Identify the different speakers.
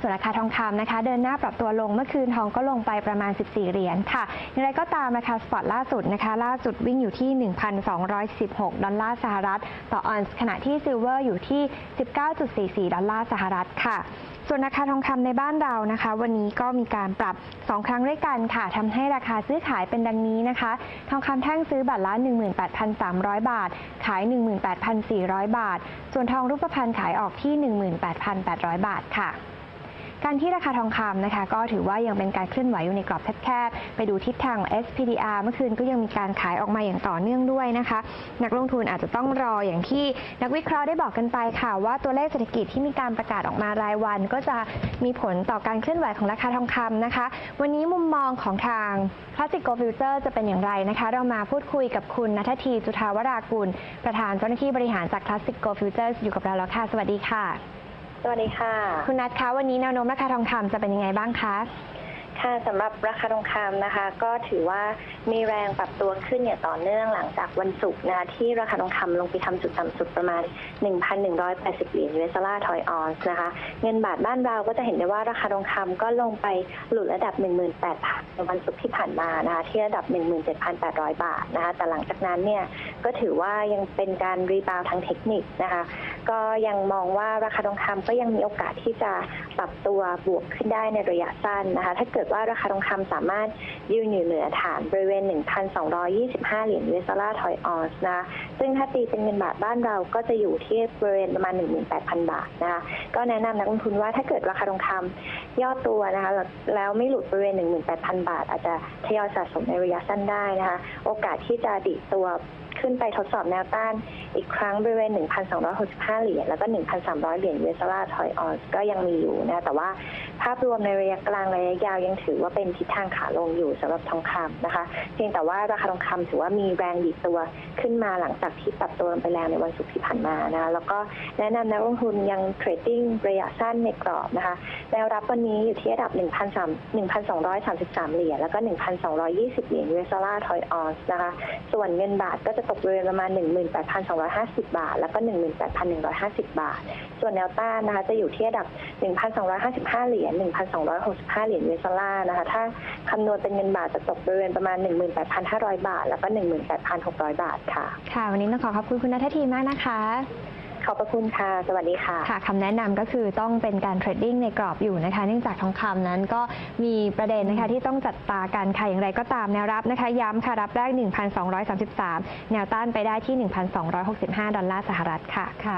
Speaker 1: ส่วนราคาทองคำนะคะ เดินหน้าปรับตัวลงเมื่อคืนทองก็ลงไปประมาณ 14 เหรียญค่ะอย่างไรก็ตามราคาสปอตล่าสุดนะคะ ล่าสุดวิ่งอยู่ที่ 1,216 ดอลลาร์สหรัฐ ต่อออนซ์ขณะที่ซิลเวอร์อยู่ที่ 19.44 ดอลลาร์สหรัฐค่ะส่วนราคาทองคำในบ้านเรานะคะ วันนี้ก็มีการปรับ 2 ครั้งด้วยกันค่ะทำให้ราคาซื้อขายเป็นดังนี้นะคะ ทองคำแท่งซื้อบาทละ 18,300 บาท ขาย 18,400 บาท ส่วนทองรูปพรรณขายออกที่ 18,800 บาทค่ะ การที่ราคาทองคำนะคะก็ถือว่ายังเป็นการเคลื่อนไหวอยู่ในกรอบแคบๆ ไปดูทิศทาง SPDR เมื่อคืนก็ยังมีการขายออกมาอย่างต่อเนื่องด้วยนะคะ นักลงทุนอาจจะต้องรออย่างที่นักวิเคราะห์ได้บอกกันไปค่ะ ว่าตัวเลขเศรษฐกิจที่มีการประกาศออกมารายวัน ก็จะมีผลต่อการเคลื่อนไหวของราคาทองคำนะคะ วันนี้มุมมองของทาง Classic Gold Future จะเป็นอย่างไรนะคะ เรามาพูดคุยกับคุณนัททีจุธาวรากุล ประธานเจ้าหน้าที่บริหารจาก Classic Gold Futures อยู่กับเราแล้วค่ะ สวัสดีค่ะ
Speaker 2: สวัสดีค่ะ
Speaker 1: คุณนัทคะวันนี้แนวโน้มราคาทองคำจะเป็นยังไงบ้างคะ
Speaker 2: ค่ะสำหรับราคาทองคำนะคะ ก็ถือว่ามีแรงปรับตัวขึ้นอย่างต่อเนื่องหลังจากวันศุกร์นะคะที่ราคาทองคำลงไปทำจุดต่ำสุดประมาณ 1,180 เหรียญ US ดอลลาร์ทอยออนซ์นะคะ เงินบาทบ้านเราก็จะเห็นได้ว่าราคาทองคำก็ลงไปหลุดระดับ 18,000ในวันศุกร์ที่ผ่านมานะคะที่ระดับ 17,800 บาทนะคะแต่หลังจากนั้นเนี่ยก็ถือว่ายังเป็นการรีบาวทางเทคนิคนะคะก็ยังมองว่าราคาทองคำก็ยังมีโอกาสที่จะปรับตัวบวกขึ้นได้ในระยะสั้นนะคะถ้าเกิดว่าราคาทองคำสามารถยืนอยู่เหนือฐานบริเวณ 1,225 เหรียญ US ดอลลาร์ทอยออนซ์นะซึ่งถ้าตีเป็นเงินบาทบ้านเราก็จะอยู่ที่บริเวณประมาณ 18,000 บาทนะคะก็แนะนำนักลงทุนว่าถ้าเกิดราคาทองคำย่อตัวนะคะแล้วไม่หลุดบริเวณ 18,000 บาท อาจจะทยอยสะสมในระยะสั้นได้นะคะโอกาสที่จะดิดตัว ขึ้นไปทดสอบแนวต้าน อีกครั้งบริเวณ 1,265 เหรียญแล้วก็ 1,300 เหรียญ US ดอลาทอยออนก็ยังมีอยู่นะ แต่ว่าภาพรวมในระยะกลางระยะยาวยังถือว่าเป็นทิศทางขาลงอยู่สำหรับทองคำนะคะ เพียงแต่ว่าราคาทองคำถือว่ามีแรงดีดตัวขึ้นมาหลังจากที่ปรับตัวลงไปแรงในวันศุกร์ที่ผ่านมานะแล้วก็แนะนำนักลงทุนยังเทรดดิ้งระยะสั้นในกรอบนะคะแนวรับวันนี้อยู่ที่ระดับ 1,233 เหรียญแล้วก็ 1,220 เหรียญ US ดอลาทอยออนนะคะ ส่วนเงินบาทก็จะตกบริเวณประมาณ 18,250 บาท แล้วก็ 18,150 บาท ส่วนแนวต้านนะคะจะอยู่ที่ระดับ 1,255 เหรียญ 1,265 เหรียญ US ดอลานะคะ ถ้าคำนวณเป็นเงินบาทจะตกบริเวณประมาณ 18,500 บาท แล้วก็ 18,600 บาทค่ะ
Speaker 1: ค่ะ วันนี้ต้องขอขอบคุณคุณนัททีมากนะคะ
Speaker 2: ขอบพระคุณค่ะ สวัสดีค่ะ
Speaker 1: ค่ะคำแนะนำก็คือต้องเป็นการเทรดดิ้งในกรอบอยู่นะคะ เนื่องจากทองคำนั้นก็มีประเด็นนะคะที่ต้องจัดตากันค่ะอย่างไรก็ตามแนวรับนะคะ ย้ำค่ะรับแรก 1,233 แนวต้านไปได้ที่ 1,265 ดอลลาร์สหรัฐค่ะค่ะ